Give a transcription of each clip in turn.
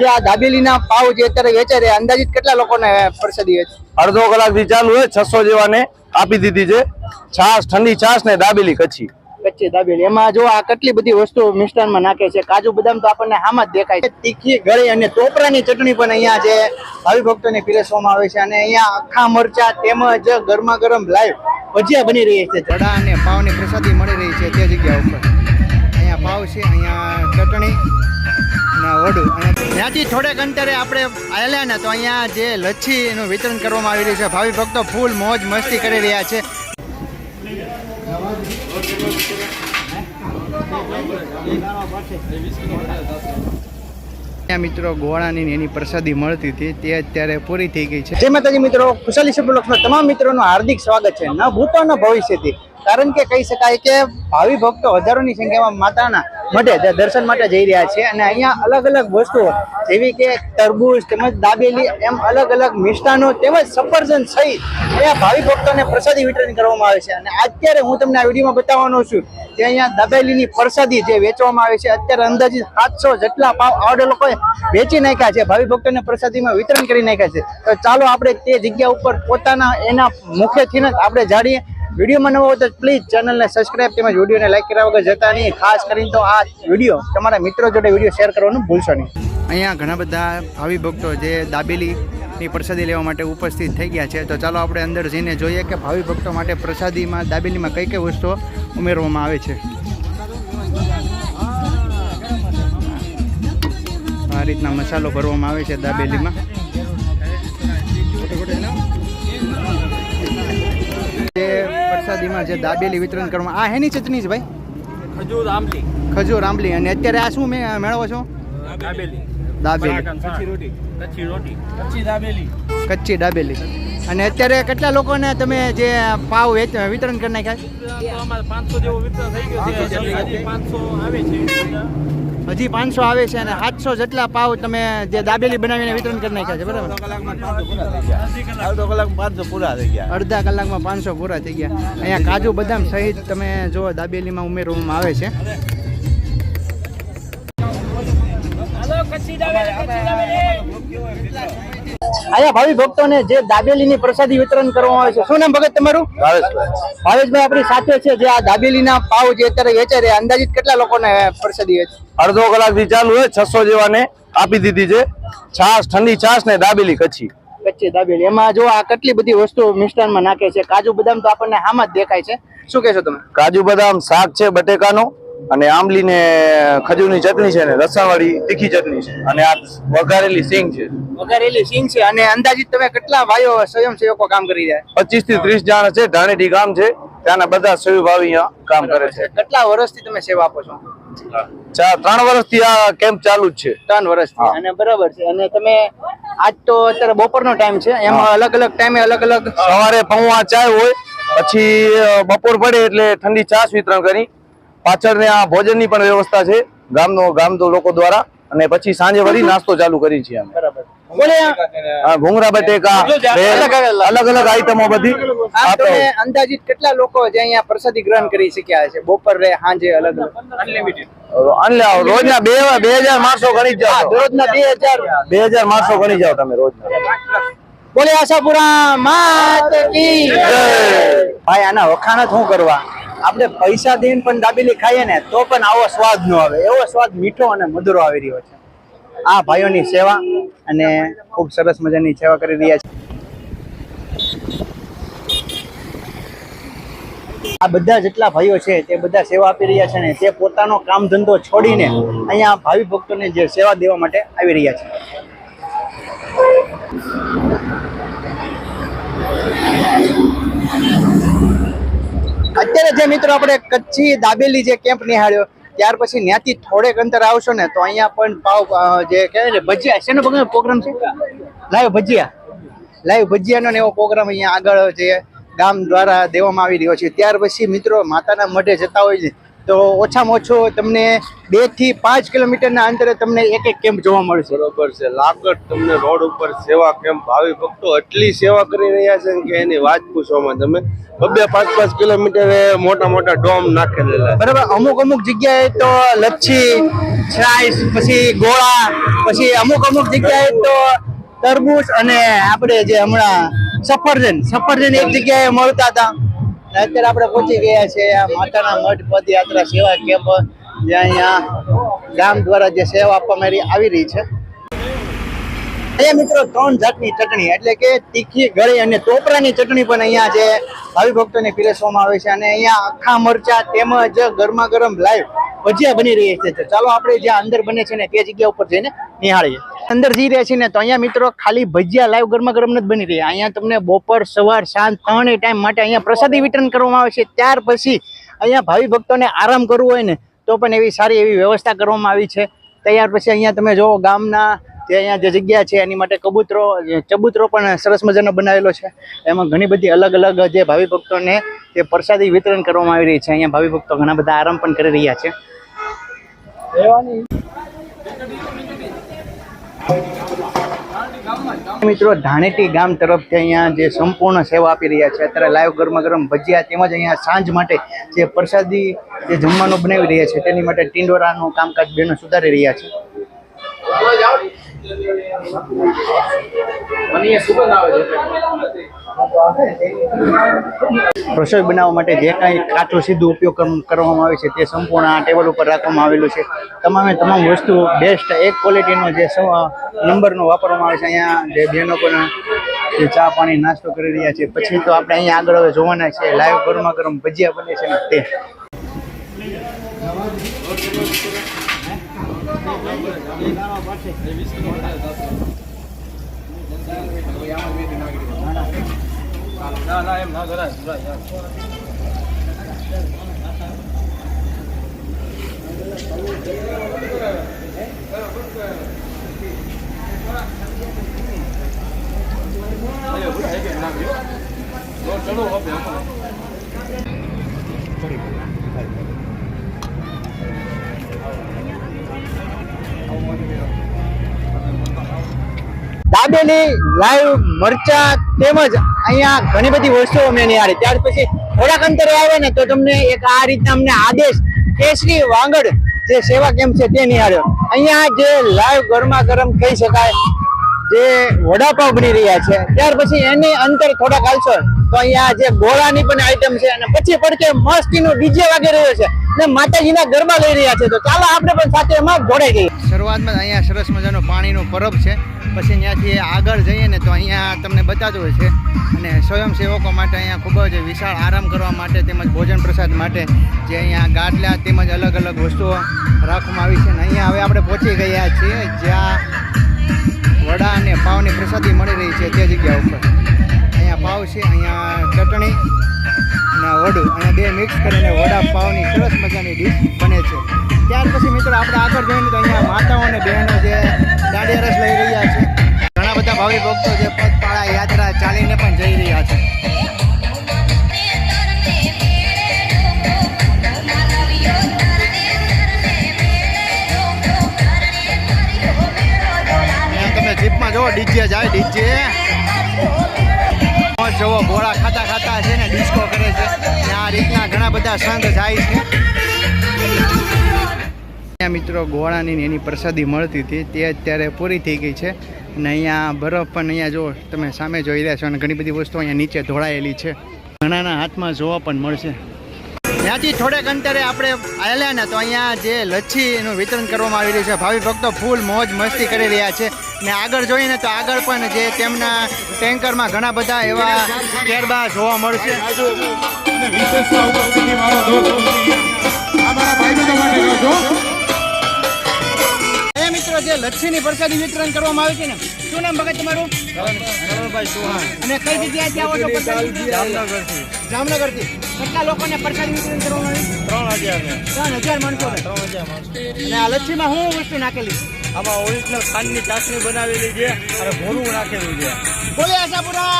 જે આ દાબેલીના પાવ જે અત્યારે વેચે છે અંદાજિત કેટલા લોકોને પ્રસાદી વેચે? અડધો કલાકથી ચાલુ હોય છસો જેવાને આપી દીધી છે. છાશ ઠંડી છાશ ને દાબેલી કચ્છી. કચ્છી દાબેલી. એમાં જો આ કેટલી બધી વસ્તુ મિષ્ટાનમાં નાખે છે કાજુ બદામ તો આપણને આમાં જ દેખાય છે. તીખી ગળી અને ટોપરાની ચટણી પણ અહીંયા જે ભાવિ ભક્તોને પીરસવામાં આવે છે અને અહીંયા આખા મરચા તેમજ ગરમા ગરમ લાઈવ ભજીયા બની રહી છે. જડા અને પાવની પ્રસાદી મળી રહી છે તે જગ્યા ઉપર. અહીંયા પાવ છે અહીંયા ચટણી વડું અને ત્યાંથી થોડેક અંતરે આપણે આવેલા ને તો અહીંયા જે લચ્છીનું વિતરણ કરવામાં આવી રહ્યું છે, ભાવિ ભક્તો ફૂલ મોજ મસ્તી કરી રહ્યા છે. મિત્રો ગોળાની ને એની પ્રસાદી મળતી હતી, તે અત્યારે પૂરી થઈ ગઈ છે. જય માતાજી મિત્રો ખુશાલી સબ્લોક્સમાં તમામ મિત્રોનું હાર્દિક સ્વાગત છે. ન ભૂતો ન ભવિષ્યથી. કારણ કે કહી શકાય કે ભાવિ ભક્તો હજારોની સંખ્યામાં માતાના દ- દર્શન માટે જઈ રહ્યા છે અને અહીંયા અલગ અલગ વસ્તુઓ, જેવી કે તરબૂચ તેમજ દાબેલી, એમ અલગ અલગ મિષ્ટાનો તેમજ સફરજન સહિત અહીંયા ભાવિ ભક્તોને પ્રસાદી વિતરણ કરવામાં આવે છે. અને અત્યારે હું તમને આ વિડીયોમાં બતાવવાનો છું કે અહીંયા દાબેલીની પ્રસાદી જે વેચવામાં આવે છે, અત્યારે અંદાજિત સાતસો જેટલા પાવ આવડે લોકોએ વેચી નાખ્યા છે, ભાવિ ભક્તોને પ્રસાદીમાં વિતરણ કરી નાખ્યા છે. તો ચાલો આપણે તે જગ્યા ઉપર પોતાના એના મુખેથી જ આપણે જાણીએ વિડીયોમાં નવો તો પ્લીઝ ચેનલને સબસ્ક્રાઈબ તેમજ વિડીયોને લાઈક કર્યા વગર જતા નહીં ખાસ કરીને તો આ વીડિયો તમારા મિત્રો જોડે વીડિયો શેર કરવાનું ભૂલશો નહીં. અહીંયા ઘણા બધા ભાવિ ભક્તો જે દાબેલીની પ્રસાદી લેવા માટે ઉપસ્થિત થઈ ગયા છે. તો ચાલો આપણે અંદર જઈને જોઈએ કે ભાવિ ભક્તો માટે પ્રસાદીમાં, દાબેલીમાં કઈ કઈ વસ્તુઓ ઉમેરવામાં આવે છે. આ રીતના મસાલો ભરવામાં આવે છે દાબેલીમાં. પ્રસાદીમાં જે દાબેલી વિતરણ કરવામાં આ હેની ચટણી છે ભાઈ? ખજૂર આંબલી. ખજૂર આંબલી. અને અત્યારે આ શું મે મેળવો છો? દાબેલી. દાબેલી. કચ્છી રોટી. કચ્છી રોટી. કચ્છી દાબેલી. દાબેલી. અને અત્યારે કેટલા લોકોને તમે જે પાવ વિતરણ કરી નાખ્યા પાંચસો જેવું વિતરણ થઈ ગયું છે. પાંચસો આવે છે. હજી પાંચસો આવે છે અને સાતસો જેટલા પાવ તમે જે દાબેલી બનાવીને વિતરણ કરી નાખ્યા છે બરાબર? અડધો કલાક પાંચસો પૂરા થઈ ગયા. અડધા કલાકમાં પાંચસો પૂરા થઈ ગયા. અહીંયા કાજુ બદામ સહિત તમે જો દાબેલીમાં ઉમેરવામાં આવે છે. અહીંયા ભાવિ ભક્તોને જે દાબેલીની પ્રસાદી વિતરણ કરવામાં આવે છે. શું નામ ભગત તમારું? ભાવેશભાઈ. આપણી સાથે છે જે આ દાબેલીના પાવ જે અત્યારે વેચે છે અંદાજિત કેટલા લોકોને પ્રસાદી વેચે? અડધો કલાકથી ચાલુ હોય છસો જેવાને આપી દીધી છે. છાશ ઠંડી છાશ ને દાબેલી કચ્છી. કચ્છી દાબેલી. એમાં જો આ કેટલી બધી વસ્તુ મિષ્ટાનમાં નાખે છે કાજુ બદામ તો આપણને આમાં જ દેખાય છે. શું કહેશો તમે? કાજુ બદામ શાક છે બટેકાનો. અને આંબલી ને ખજૂરની ચટણી છે ને રસાવાળી તીખી ચટણી છે. અને આ વઘારેલી સિંગ છે. વઘારેલી સિંગ છે અને અંદાજિત તમે કેટલા ભાઈઓ સ્વયંસેવકો કામ કરી રહ્યા પચીસથી ત્રીસ જણ છે ધાણેટી ગામ છે. ત્યાંના બધા સ્વયંભાવી કામ કરે છે. કેટલા વર્ષથી તમે સેવા આપો છો? ચાર ત્રણ વર્ષથી આ કેમ્પ ચાલુ જ છે. ત્રણ વર્ષથી અને બરાબર છે. અને તમે આજ તો અત્યારે બપોરનો ટાઈમ છે એમાં અલગ અલગ ટાઈમે અલગ અલગ સવારે પૌવા ચાય હોય પછી બપોર પડે એટલે ઠંડી છાશ વિતરણ કરી. પાછળ ને આ ભોજનની પણ વ્યવસ્થા છે. ગામનો ગામનો લોકો દ્વારા અને પછી સાંજે વળી નાસ્તો ચાલુ કરી છે અમે. બરાબર. બોલે આ. ભૂંગળા બટેકા અલગ અલગ આઈટમો બધી આમ અંદાજિત કેટલા લોકો જે અહીંયા પ્રસાદી ગ્રહણ કરી શક્યા છે બપોરે સાંજે અલગ અનલિમિટેડ રોજના બે બે હજાર માણસો ગણી જ જાઓ. બે હજાર. બે હજાર માણસો ગણી જાઓ તમે રોજના. બોલે આશાપુરા માત કી ભાઈ આના વખાણ જ શું કરવા? આપણે પૈસા દઈને પણ દાબેલી ખાઈએ ને, તો પણ આવો સ્વાદ ન આવે. એવો સ્વાદ મીઠો અને મધુરો આવી રહ્યો છે. આ ભાઈઓની સેવા અને ખૂબ સરસ મજાની સેવા કરી રહ્યા છે. આ બધા જેટલા ભાઈઓ છે, તે બધા સેવા આપી રહ્યા છે ને, તે પોતાનો કામ ધંધો છોડીને અહીંયા ભાવિ ભક્તોને જે સેવા દેવા માટે આવી રહ્યા છે. અત્યારે જે મિત્રો આપણે કચ્છી દાબેલી જે કેમ્પ નિહાળ્યો, ત્યાર પછી ત્યાંથી થોડેક અંતર આવશો ને, તો અહીંયા પણ પાવ જે કહેવાય ભજીયા, શેનો પ્રોગ્રામ છે? લાઈવ ભજીયા. લાઈવ ભજીયાનો એવો પ્રોગ્રામ અહીંયા આગળ જે ગામ દ્વારા દેવામાં આવી રહ્યો છે. ત્યાર પછી મિત્રો માતાના મઢે જતા હોય છે. તો ઓછામાં ઓછો તમને બેથી પાંચ કિલોમીટરના અંતરે તમને એક એક કેમ્પ જોવા મળશે. બરોબર છે. લાગટ તમને રોડ ઉપર સેવા કેમ્પ ભાવિ ભક્તો એટલી સેવા કરી રહ્યા છે કે એની વાત પૂછવામાં તમે બબે પાંચ પાંચ કિલોમીટરે મોટા મોટા ડોમ નાખેલા બરાબર અમુક અમુક જગ્યાએ તો લચ્છી છાઈસ પછી ગોળા પછી અમુક અમુક જગ્યાએ તો તરબૂચ અને આપણે જે હમણાં સફરજન સફરજન એક જગ્યાએ મળતા હતા. અત્યારે આપણે પહોંચી ગયા છે માતાના મઠ પદયાત્રા સેવા કેમ્પ, જે અહીંયા ગામ દ્વારા જે સેવા આપવામાં આવી- રહી છે. અહીંયા મિત્રો ત્રણ જાતની ચટણી, એટલે કે તીખી, ગળી અને ટોપરાની ચટણી પણ અહીંયા જે ભાવિ ભક્તોને પીરસવામાં આવે છે અને અહીંયા આખા મરચા તેમજ ગરમા ગરમ લાઈવ ભજીયા બની રહી છે. ચાલો આપણે જ્યાં અંદર બને છે ને તે જગ્યા ઉપર જઈને નિહાળીએ. અંદર જઈ રહ્યા છીએ ને, તો અહીંયા મિત્રો ખાલી ભજીયા લાઈવ ગરમા ગરમ નથી બની રહી અહીંયા તમને બપોર, સવાર, સાંજ ત્રણેય ટાઈમ માટે અહીંયા પ્રસાદી વિતરણ કરવામાં આવે છે. ત્યાર પછી અહીંયા ભાવિ ભક્તોને આરામ કરવો હોય ને, તો પણ એવી સારી એવી વ્યવસ્થા કરવામાં આવી છે. તૈયાર પછી અહીંયા તમે જો ગામના જે અહીંયા જે જગ્યા છે, એની માટે કબૂતરો, ચબૂતરો પણ સરસ મજાનો બનાવેલો છે. એમાં ઘણી બધી અલગ અલગ જે ભાવિ ભક્તોને જે પ્રસાદી વિતરણ કરવામાં આવી રહી છે. અહીંયા ભાવિ ભક્તો ઘણા બધા આરામ પણ કરી રહ્યા છે. મિત્રો ધાણેટી ગામ તરફથી અહીંયા જે સંપૂર્ણ સેવા આપી રહ્યા છે, અત્યારે લાઈવ ગરમા ગરમ ભજીયા તેમજ અહીંયા સાંજ માટે જે પ્રસાદી જે જમવાનું બનાવી રહ્યા છે, તેની માટે ટીંડોરાનું કામકાજ બેનો સુધારી રહ્યા છે. રસોઈ બનાવવા માટે જે કાંઈ કાચો સીધું ઉપયોગ કરવામાં આવે છે તે સંપૂર્ણ આ ટેબલ ઉપર રાખવામાં આવેલું છે. તમામે તમામ વસ્તુ બેસ્ટ એક ક્વોલિટીનો જે નંબરનો વાપરવામાં આવે છે. અહીંયા જે બહેનો પણ જે ચા પાણી નાસ્તો કરી રહ્યા છે. પછી તો આપણે અહીંયા આગળ હવે જોવાના છે. લાઈવ ગરમા ગરમ ભજીયા બને છે ને તે. ra ra em ra dưới này dưới này Hayır, bu da hep yapılan bir. Doğru, çolu hop yapalım. Hayır. Dabeli live મરચા તેમજ અહીંયા ઘણી બધી વસ્તુઓ અમે નિહાળી. ત્યાર પછી થોડાક અંતરે આવે ને તો તમને એક આ રીતના અમને આદેશ કેસરી વાંગડ જે સેવા કેમ્પ છે તે નિહાળ્યો. અહીંયા જે લાઈવ ગરમા ગરમ કહી શકાય જે વડાપાવ બની રહ્યા છે, ત્યાર પછી એની અંતર થોડાક હાલશો તો અહીંયા જે ગોળાની પણ આઈટમ છે અને પછી પડકે મસ્તીનું ડીજે વાગી રહ્યો છે ને માતાજીના ગરબા લઈ રહ્યા છે. તો ચાલો આપણે પણ સાથે એમાં જોડાઈ જઈએ. શરૂઆતમાં અહીંયા સરસ મજાનો પાણીનો પરબ છે. પછી ત્યાંથી આગળ જઈએ ને તો અહીંયા તમને બતાવતું હોય છે. અને સ્વયંસેવકો માટે અહીંયા ખૂબ જ વિશાળ આરામ કરવા માટે તેમજ ભોજન પ્રસાદ માટે જે અહીંયા ગાટલા તેમજ અલગ અલગ વસ્તુઓ રાખવામાં આવી છે. અને અહીંયા હવે આપણે પહોંચી ગયા છીએ જ્યાં વડા અને પાવની પ્રસાદી મળી રહી છે તે જગ્યા ઉપર. અહીંયા પાવ છે, અહીંયા ચટણી અને વડું. અને બે મિક્સ કરીને વડા, પાવની સરસ મજાની ડીશ બને છે. ત્યાર પછી મિત્રો આપણે આગળ જોઈએ તો અહીંયા માતાઓ અને બહેનો જે દાંડિયા રસ લઈ રહ્યા છે. ઘણા બધા ભાવિ ભક્તો જે પગપાળા ડીજે જાય, ડીજે. જવો ગોળા ખાતા ખાતા છે ને, ડિસ્કો કરે છે. આ રીતના ઘણા બધા સંત જાય છે. મિત્રો ગોળાની એની પ્રસાદી મળતી હતી. તે અત્યારે પૂરી થઈ ગઈ છે. અને અહીંયા બરફ પણ અહીંયા જો તમે સામે જોઈ રહ્યા છો અને ઘણી બધી વસ્તુઓ અહીંયા નીચે ધોળાયેલી છે. ઘણાના હાથમાં જોવા પણ મળશે. ત્યાંથી થોડેક અંતરે આપણે આવેલા ને તો અહીંયા જે લચ્છીનું વિતરણ કરવામાં આવી રહ્યું છે ભાવિ ભક્તો ફૂલ મોજ મસ્તી કરી રહ્યા છે. ને આગળ જોઈને તો આગળ પણ જે તેમના ટેન્કરમાં ઘણા બધા એવા કેરબા જોવા મળશે. મિત્રો જે લચ્છીની પ્રસાદી વિતરણ કરવામાં આવે છે ને શું નામ ભગત તમારું? અને કઈ જગ્યાએ જામનગરથી. જામનગરથી. કેટલા લોકોને પ્રસાદી વિતરણ કરવાનું ત્રણ હજાર ત્રણ હજાર માણસો ત્રણ હજાર માણસો. અને આ લચ્છીમાં શું વસ્તુ નાખેલી? આમાં ઓરિજિનલ ખાંડની ચાસણી બનાવેલી છે અને ભોરું નાખેલું છે. બોલે આશાપુરા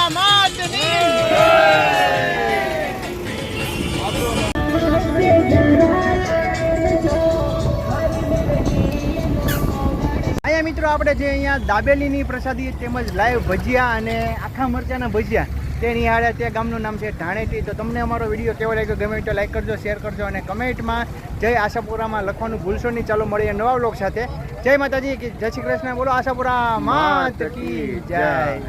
અહીંયા મિત્રો આપણે જે અહીંયા દાબેલીની પ્રસાદી તેમજ લાઈવ ભજીયા અને આખા મરચાના ભજીયા તેની હારે તે ગામનું નામ છે ઢાણેટી તો તમને અમારો વીડિયો કેવો લાગ્યો ગમે તો લાઈક કરજો શેર કરજો અને કમેન્ટમાં જય આશાપુરામાં લખવાનું ભૂલશો નહીં. ચાલો મળીએ નવા બ્લોગ સાથે. જય માતાજી જય શ્રી કૃષ્ણ. બોલો આશાપુરા, માત જય.